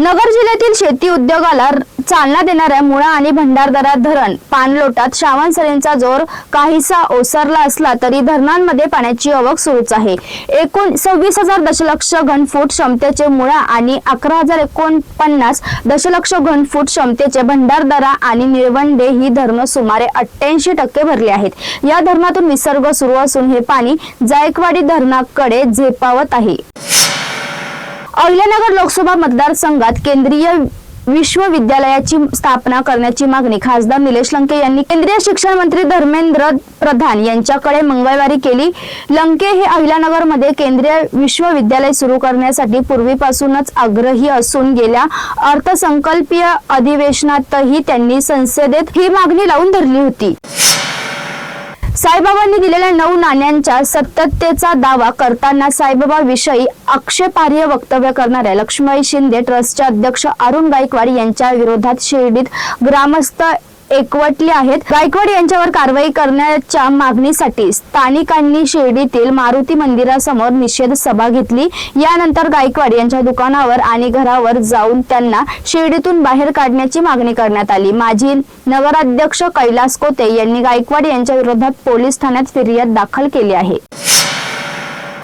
नगर जिल्ह्यातील शेती उद्योगाला चालना देणाऱ्या मुळा आणि भंडारदरा धरण पाणलोटात श्रावण सरींचा जोर काहीसा ओसरला असला तरी धरणांमध्ये पाण्याची आवक सुरूच आहे. एकूण सव्वीस हजार दशलक्ष घनफूट क्षमतेचे मुळा आणि अकरा हजार एकोणपन्नास दशलक्ष घनफूट क्षमतेचे भंडारदरा आणि निळवंडे ही धरणं सुमारे अठ्ठ्याऐंशी टक्के भरली आहेत. या धरणातून विसर्ग सुरू असून हे पाणी जायकवाडी धरणाकडे झेपावत आहे. अहिल्यानगर लोकसभा मतदारसंघात केंद्रीय विश्वविद्यालयाची स्थापना करण्याची मागणी खासदार निलेश लंके यांनी केंद्रीय शिक्षण मंत्री धर्मेंद्र प्रधान यांच्याकडे मंगळवारी केली. लंके हे अहिल्यानगरमध्ये केंद्रीय विश्वविद्यालय सुरू करण्यासाठी पूर्वीपासूनच आग्रही असून गेल्या अर्थसंकल्पीय अधिवेशनातही त्यांनी संसदेत ही मागणी लावून धरली होती. साईबाबांनी दिलेल्या नऊ नाण्यांच्या सत्यतेचा दावा करताना साईबाबा विषयी आक्षेपार्ह वक्तव्य करणाऱ्या लक्ष्मीबाई शिंदे ट्रस्टचे अध्यक्ष अरुण गायकवाड यांच्या विरोधात शिर्डीत ग्रामस्थ एकवटले आहेत. गायकवाड यांच्यावर कारवाई करण्याच्या मागणीसाठी स्थानिकांनी शिर्डीतील मारुती मंदिरासमोर निषेध सभा घेतली. यानंतर गायकवाड यांच्या दुकानावर आणि घरावर जाऊन त्यांना शिर्डीतून बाहेर काढण्याची मागणी करण्यात आली. माजी नगराध्यक्ष कैलास कोते यांनी गायकवाड यांच्या विरोधात पोलीस ठाण्यात फिर्याद दाखल केली आहे.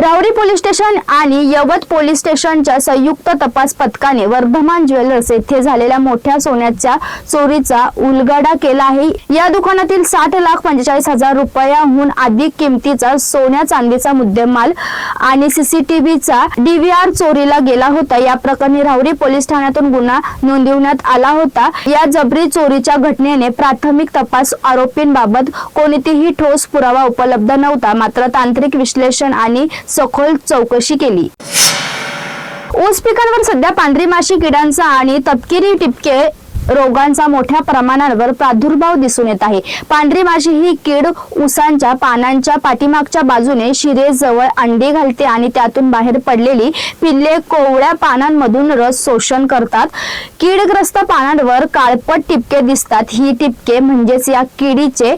रावडी पोलीस स्टेशन आणि यवत पोलीस स्टेशनच्या संयुक्त तपास पथकाने वर्धमान ज्वेलर्स येथे झालेल्या मोठ्या सोन्याच्या चोरीचा उलगडा केला आहे. या दुकानातील साठ लाख पंचेचाळीस हजार रुपयाहून अधिक किमतीचा सोन्या चांदीचा मुद्देमाल आणि सीसीटीव्हीचा डीव्हीआर चोरीला गेला होता. या प्रकरणी रावडी पोलीस ठाण्यातून गुन्हा नोंदवण्यात आला होता. या जबरी चोरीच्या घटनेने प्राथमिक तपास आरोपींबाबत कोणतीही ठोस पुरावा उपलब्ध नव्हता. मात्र तांत्रिक विश्लेषण आणि सखोल चौकशी केली. ऊस पिकांवर सध्या पांढरी माशी किडांचा आणि तपकिरी टिपके रोगांचा मोठ्या प्रमाणावर प्रादुर्भाव दिसून येत आहे. पांढरी माशी ही कीड ऊसांच्या पानांच्या पाठीमागच्या बाजूने शिरेजवळ अंडी घालते आणि त्यातून बाहेर पडलेली पिल्ले कोवळ्या पानांमधून रस शोषण करतात. कीडग्रस्त पानांवर काळपट टिपके दिसतात. ही टिपके म्हणजेच या किडीचे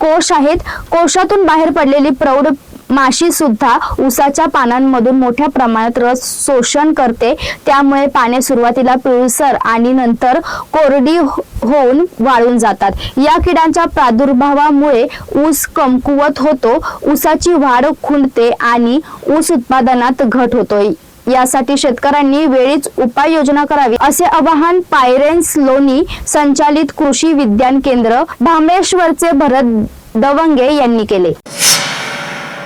कोश आहेत. कोशातून बाहेर पडलेली प्रौढ माशी सुद्धा ऊसाच्या पानांमधून मोठ्या प्रमाणात रस शोषण करते. त्यामुळे पाने सुरुवातीला पिळसर आणि नंतर कोरडी हो- होऊन वाळून जातात. या किडांच्या प्रादुर्भावामुळे ऊस कमकुवत होतो ऊसाची वाढ खुंडते आणि ऊस उत्पादनात घट होतोय. यासाठी शेतकऱ्यांनी वेळीच उपाययोजना करावी असे आवाहन पायरेन्स लोणी संचालित कृषी विज्ञान केंद्र भामेश्वरचे भरत दवंगे यांनी केले.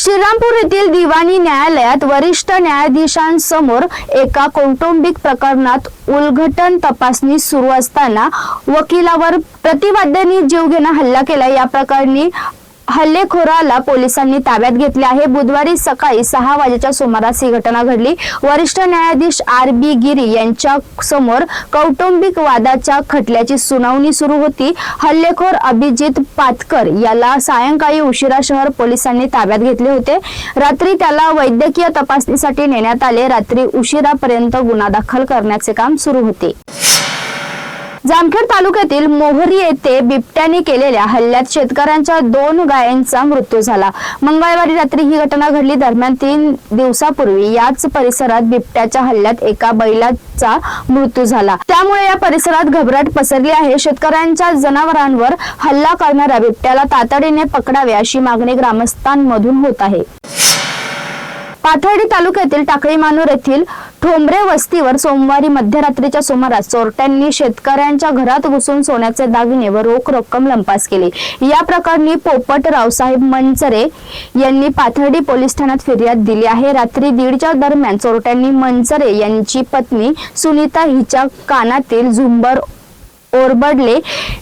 श्रीरामपूर येथील दिवाणी न्यायालयात वरिष्ठ न्यायाधीशांसमोर एका कौटुंबिक प्रकरणात उलघटन तपासणी सुरू असताना वकिलावर प्रतिवाद्यांनी जीवघेणा हल्ला केला. या प्रकरणी हल्लेखोराला पोलिसांनी ताब्यात घेतले आहे. बुधवारी सकाळी सहा वाजेच्या सुमारास ही घटना घडली. वरिष्ठ न्यायाधीश आर बी गिरी यांच्या समोर कौटुंबिक वादाच्या खटल्याची सुनावणी सुरू होती. हल्लेखोर अभिजित पातकर याला सायंकाळी उशिरा शहर पोलिसांनी ताब्यात घेतले होते. रात्री त्याला वैद्यकीय तपासणीसाठी नेण्यात आले. रात्री उशिरापर्यंत गुन्हा दाखल करण्याचे काम सुरू होते. जामखेड तालुक्यातील मोहरी येथे बिबट्याने केलेल्या हल्ल्यात शेतकऱ्यांच्या दोन गायांचा मृत्यू झाला. मंगळवारी रात्री ही घटना घडली. दरम्यान तीन दिवसापूर्वी याच परिसरात बिबट्याच्या हल्ल्यात एका बैलाचा मृत्यू झाला. त्यामुळे या परिसरात घबराट पसरली आहे. शेतकऱ्यांच्या जनावरांवर हल्ला करणाऱ्या बिबट्याला तातडीने पकडावे अशी मागणी ग्रामस्थांमधून होत आहे. पाथर्डी तालुक्यातील टाकळी मानूर येथील ठोंबरे वस्तीवर सोमवारी मध्यरात्रीच्या सुमारास चोरट्यांनी शेतकऱ्यांच्या घरात घुसून सोन्याचे दागिने व रोख रक्कम लंपास केली. या प्रकरणी पोपट रावसाहेब मंचरे यांनी पाथर्डी पोलीस ठाण्यात फिर्याद दिली आहे. रात्री दीडच्या दरम्यान चोरट्यांनी मंचरे यांची पत्नी सुनीता हिच्या कानातील झुंबर ओरबडले.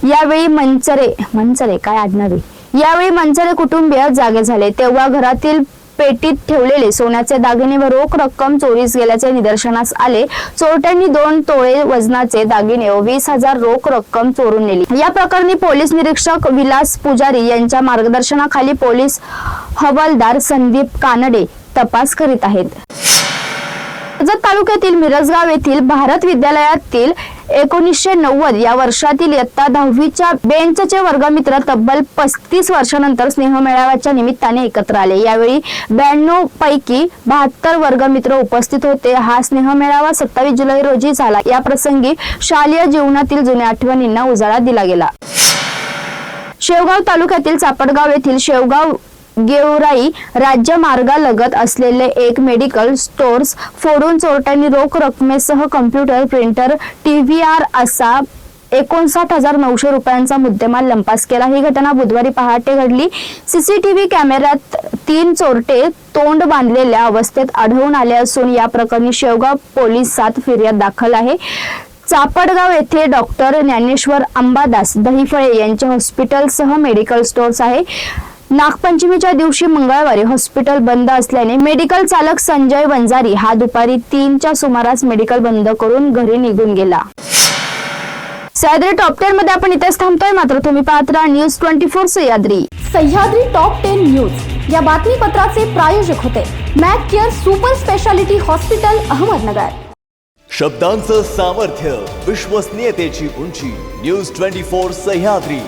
यावेळी मंचरे मंचरे काय आडनावे? यावेळी मंचरे कुटुंबीय जागे झाले. तेव्हा घरातील पेटीत ठेवलेले सोन्याचे दागिने व रोख रक्कम चोरीस गेल्याचे निदर्शनास आले. चोरट्यांनी दोन तोळे वजनाचे दागिने व वीस हजार रोख रक्कम चोरून नेली. या प्रकरणी पोलीस निरीक्षक विलास पुजारी यांच्या मार्गदर्शनाखाली पोलीस हवालदार संदीप कानडे तपास करीत आहेत. कर्जत तालुक्यातील मिरजगाव येथील भारत विद्यालयातील एकोणीसशे नव्वद या वर्षातील इयत्ता दहावीच्या बेंचचे वर्गमित्र तब्बल पस्तीस वर्षानंतर स्नेह मेळाव्याच्या निमित्ताने एकत्र आले. यावेळी ब्याण्णव पैकी बहात्तर वर्गमित्र उपस्थित होते. हा स्नेह मेळावा सत्तावीस जुलै रोजी झाला. या प्रसंगी शालेय जीवनातील जुन्या आठवणींना उजाळा दिला गेला. शेवगाव तालुक्यातील चापडगाव येथील शेवगाव गेवराई राज्य मार्गालगत असलेले एक मेडिकल स्टोअर्स फोडून चोरट्यांनी रोख रकमेसह कम्प्युटर प्रिंटर टीव्हीआर असा एकोणसाठ हजार नऊशे रुपयांचा मुद्देमाल लंपास केला. ही घटना बुधवारी पहाटे घडली. सीसीटीव्ही कॅमेऱ्यात तीन चोरटे तोंड बांधलेल्या अवस्थेत आढळून आले असून या प्रकरणी शेवगाव पोलिसात फिर्याद दाखल आहे. चापडगाव येथे डॉक्टर ज्ञानेश्वर अंबादास दहिफळे यांच्या हॉस्पिटलसह मेडिकल स्टोअर्स आहे. नागपंचमीच्या दिवशी मंगळवारी हॉस्पिटल बंद असल्याने मेडिकल चालक संजय वंजारी हा दुपारी तीनच्या सुमारास मेडिकल बंद करून घरी निघून गेला. सह्याद्री टॉप टेन मध्ये आपण इथेच थांबतोय. मात्र तुम्ही पाहत राहा news twenty four Sahyadri. Sahyadri top ten news. या बातमीपत्राचे प्रायोजक होते Mac care super speciality hospital Ahmednagar. शब्दांचं सामर्थ्य विश्वसनीयतेची उंची न्यूज ट्वेंटी फोर सह्याद्री.